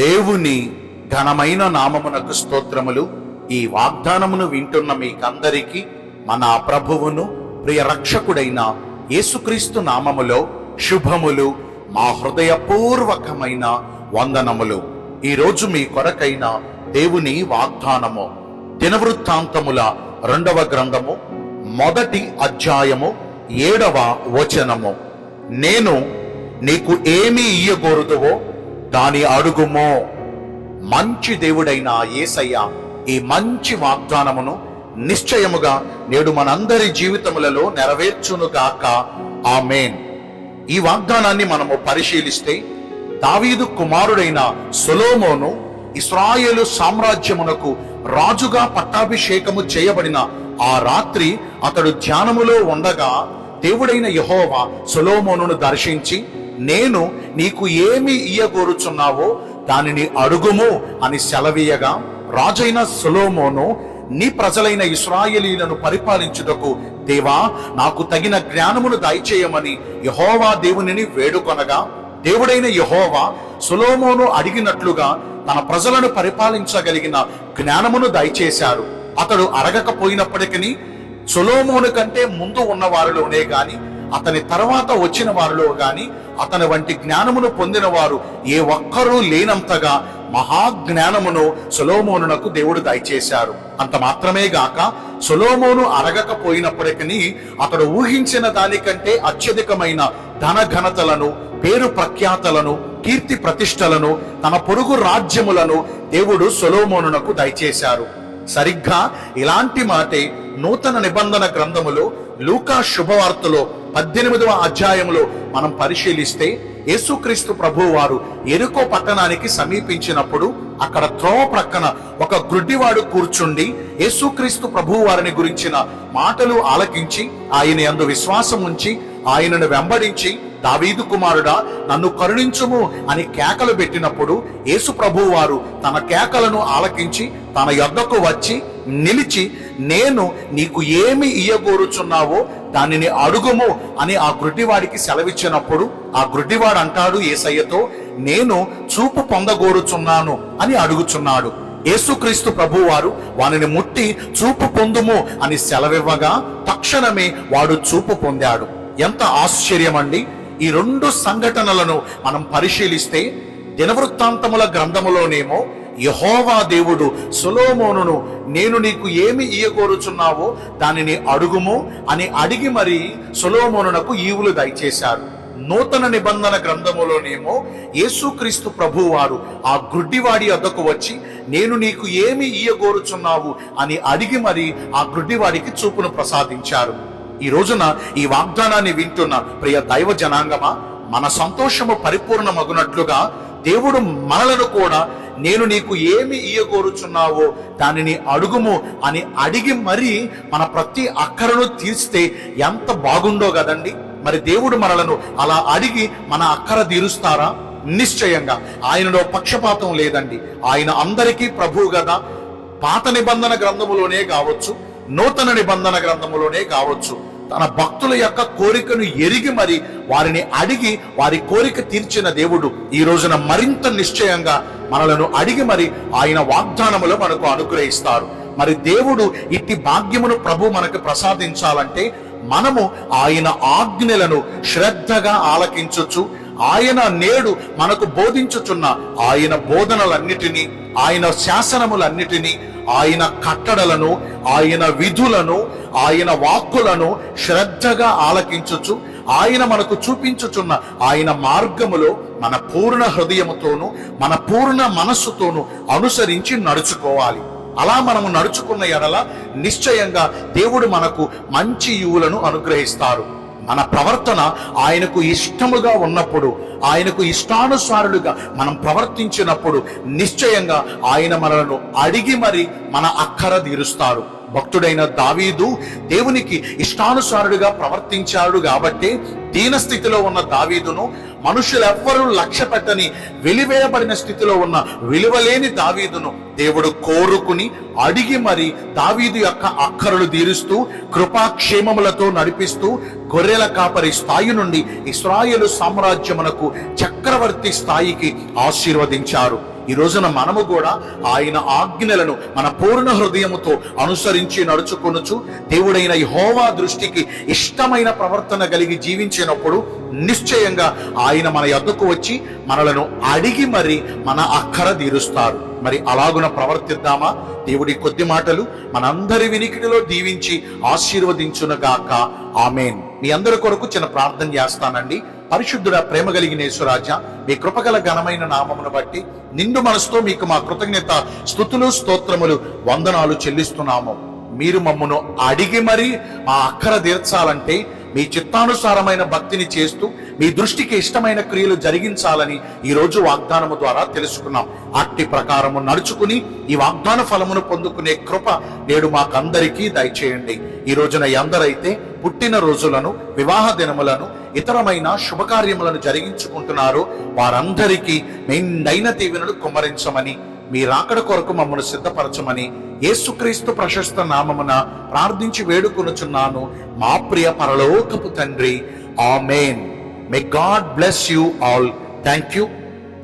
దేవుని ఘనమైన నామమునకు స్తోత్రములు. ఈ వాగ్దానమును వింటున్న మీకందరికీ మన ప్రభువును ప్రియ రక్షకుడైన యేసుక్రీస్తు నామములో శుభములు మా హృదయపూర్వకమైన వందనములు. ఈరోజు మీ కొరకైన దేవుని వాగ్దానము దినవృత్తాంతముల రెండవ గ్రంథము మొదటి అధ్యాయము ఏడవ వచనము. నేను నీకు ఏమి ఇయ్యగోరుదువో దాని అడుగుమో మంచి దేవుడైన యేసయ్య ఈ మంచి వాగ్దానమును నిశ్చయముగా నేడు మనందరి జీవితములలో నెరవేర్చునుగాక మేన్ ఈ వాగ్దానాన్ని మనము పరిశీలిస్తే దావీదు కుమారుడైన సొలోమోను ఇస్రాయేలు సామ్రాజ్యమునకు రాజుగా పట్టాభిషేకము చేయబడిన ఆ రాత్రి అతడు ధ్యానములో ఉండగా దేవుడైన యహోవా సొలోమోనును దర్శించి నేను నీకు ఏమి ఇయ్యగోరుచున్నావో దానిని అడుగుము అని సెలవీయగా రాజైన సులోమోను నీ ప్రజలైన ఇస్రాయేలీలను పరిపాలించుటకు దేవా నాకు తగిన జ్ఞానమును దయచేయమని యహోవా దేవునిని వేడుకొనగా దేవుడైన యహోవా సొలోమోను అడిగినట్లుగా తన ప్రజలను పరిపాలించగలిగిన జ్ఞానమును దయచేశారు. అతడు అరగకపోయినప్పటికీ సొలోమోను కంటే ముందు ఉన్న వారిలోనే గాని అతని తర్వాత వచ్చిన వారిలో గాని అతని వంటి జ్ఞానమును పొందిన వారు ఏ ఒక్కరూ లేనంతగా మహాజ్ఞానమును సొలోమోనునకు దేవుడు దయచేశారు. అంత మాత్రమే గాక సొలోమోను అరగకపోయినప్పటికీ అతడు ఊహించిన దానికంటే అత్యధికమైన ధన ఘనతలను పేరు ప్రఖ్యాతలను కీర్తి ప్రతిష్టలను తన పొరుగు రాజ్యములను దేవుడు సొలోమోనునకు దయచేశారు. సరిగ్గా ఇలాంటి మాటే నూతన నిబంధన గ్రంథములో లూకా శుభవార్తలో పద్దెనిమిదవ అధ్యాయంలో మనం పరిశీలిస్తే యేసుక్రీస్తు ప్రభు వారు ఎరుకో పట్టణానికి సమీపించినప్పుడు అక్కడ త్రోవ ప్రక్కన ఒక గ్రుడ్డివాడు కూర్చుండి యేసుక్రీస్తు ప్రభు వారిని గురించిన మాటలు ఆలకించి ఆయన యందు విశ్వాసం ఉంచి ఆయనను వెంబడించి దావీదు కుమారుడా నన్ను కరుణించుము అని కేకలు పెట్టినప్పుడు యేసు ప్రభు వారు తన కేకలను ఆలకించి తన యొద్దకు వచ్చి నిలిచి నేను నీకు ఏమి ఇయ్యగోరుచున్నావో దానిని అడుగుము అని ఆ గుడ్డివాడికి సెలవిచ్చినప్పుడు ఆ గుడ్డివాడు అంటాడు ఏసయ్యతో నేను చూపు పొందగోరుచున్నాను అని అడుగుచున్నాడు. యేసుక్రీస్తు ప్రభువారు వానిని ముట్టి చూపు పొందుము అని సెలవివ్వగా తక్షణమే వాడు చూపు పొందాడు. ఎంత ఆశ్చర్యం అండి ఈ రెండు సంఘటనలను మనం పరిశీలిస్తే దినవృత్తాంతముల గ్రంథములోనేమో యహోవా దేవుడు సులోమోనును నేను నీకు ఏమి ఇయ్యగోరుచున్నావో దానిని అడుగుము అని అడిగి మరి సులోమోనునకు ఈవులు దయచేశారు. నూతన నిబంధన గ్రంథములోనేమో యేసుక్రీస్తు ప్రభు వారు ఆ గుడ్డివాడి వద్దకు వచ్చి నేను నీకు ఏమి ఇయ్యగోరుచున్నావు అని అడిగి మరి ఆ గుడ్డివాడికి చూపును ప్రసాదించారు. ఈ రోజున ఈ వాగ్దానాన్ని వింటున్న ప్రియ దైవ జనాంగమా మన సంతోషము పరిపూర్ణమగునట్లుగా దేవుడు మనలను కూడా నేను నీకు ఏమి ఇయ్యగోరుచున్నావో దానిని అడుగుము అని అడిగి మరి మన ప్రతి అక్కరను తీర్స్తే ఎంత బాగుండో కదండి? మరి దేవుడు మనలను అలా అడిగి మన అక్కర తీరుస్తారా? నిశ్చయంగా. ఆయనలో పక్షపాతం లేదండి. ఆయన అందరికీ ప్రభువు కదా. పాత నిబంధన గ్రంథములోనే కావచ్చు నూతన నిబంధన గ్రంథములోనే కావచ్చు. తన భక్తుల యొక్క కోరికను ఎరిగి మరి వారిని అడిగి వారి కోరిక తీర్చిన దేవుడు ఈ రోజున మరింత నిశ్చయంగా మనలను అడిగి మరి ఆయన వాగ్దానములో మనకు అనుగ్రహిస్తారు. మరి దేవుడు ఇట్టి భాగ్యమును ప్రభు మనకు ప్రసాదించాలంటే మనము ఆయన ఆజ్ఞలను శ్రద్ధగా ఆలకించొచ్చు ఆయన నేడు మనకు బోధించుచున్న ఆయన బోధనలన్నిటినీ ఆయన శాసనములన్నిటినీ ఆయన కట్టడలను ఆయన విధులను ఆయన వాక్కులను శ్రద్ధగా ఆలకించొచ్చు ఆయన మనకు చూపించుచున్న ఆయన మార్గములో మన పూర్ణ హృదయముతోను మన పూర్ణ మనస్సుతోను అనుసరించి నడుచుకోవాలి. అలా మనము నడుచుకున్న ఎడల నిశ్చయంగా దేవుడు మనకు మంచి యువులను అనుగ్రహిస్తారు. మన ప్రవర్తన ఆయనకు ఇష్టముగా ఉన్నప్పుడు ఆయనకు ఇష్టానుసారులుగా మనం ప్రవర్తించినప్పుడు నిశ్చయంగా ఆయన మనలను అడిగి మరి మన అక్కర తీరుస్తారు. భక్తుడైన దావీదు దేవునికి ఇష్టానుసారుడుగా ప్రవర్తించాడు కాబట్టి దీన స్థితిలో ఉన్న దావీదును మనుషులెవ్వరూ లక్ష్య పెట్టని వెలివేయబడిన స్థితిలో ఉన్న విలువలేని దావీదును దేవుడు కోరుకుని అడిగి మరి దావీదు యొక్క అక్కరలు తీరుస్తూ కృపాక్షేమములతో నడిపిస్తూ గొర్రెల కాపరి స్థాయి నుండి ఇస్రాయేలు సామ్రాజ్యమునకు చక్రవర్తి స్థాయికి ఆశీర్వదించారు. ఈ రోజున మనము కూడా ఆయన ఆజ్ఞలను మన పూర్ణ హృదయముతో అనుసరించి నడుచుకొనుచు దేవుడైన హోవా దృష్టికి ఇష్టమైన ప్రవర్తన కలిగి జీవించినప్పుడు నిశ్చయంగా ఆయన మన యొద్దకు వచ్చి మనలను అడిగి మరి మన అక్కర తీరుస్తారు. మరి అలాగున ప్రవర్తిద్దామా? దేవుడి కొద్ది మాటలు మనందరి వినికిడిలో దీవించి ఆశీర్వదించునగాక. ఆమెన్. మీ అందరి కొరకు చిన్న ప్రార్థన చేస్తానండి. పరిశుద్ధుడ ప్రేమ కలిగిన యేసురాజ మీ కృపగల ఘనమైన నామమును బట్టి నిండు మనసుతో మీకు మా కృతజ్ఞత స్థుతులు స్తోత్రములు వందనాలు చెల్లిస్తున్నాము. మీరు మమ్మను అడిగి మరి మా అక్కర తీర్చాలంటే మీ చిత్తానుసారమైన భక్తిని చేస్తూ మీ దృష్టికి ఇష్టమైన క్రియలు జరిగించాలని ఈ రోజు వాగ్దానము ద్వారా తెలుసుకున్నాం. అట్టి ప్రకారము నడుచుకుని ఈ వాగ్దాన ఫలమును పొందుకునే కృప నేడు మాకందరికీ దయచేయండి. ఈ రోజున ఎందరైతే పుట్టిన రోజులను వివాహ దినములను ఇతరమైన శుభకార్యములను జరిగించుకుంటున్నారో. వారందరికీ మెండైన దీవెనలు కుమ్మరించమని మీ రాకడ కొరకు మమ్మను సిద్ధపరచమని యేసుక్రీస్తు ప్రశస్త నామమున ప్రార్థించి వేడుకొనుచున్నాను. మా ప్రియ పరలోకపు తండ్రి. Amen. May God bless you all thank you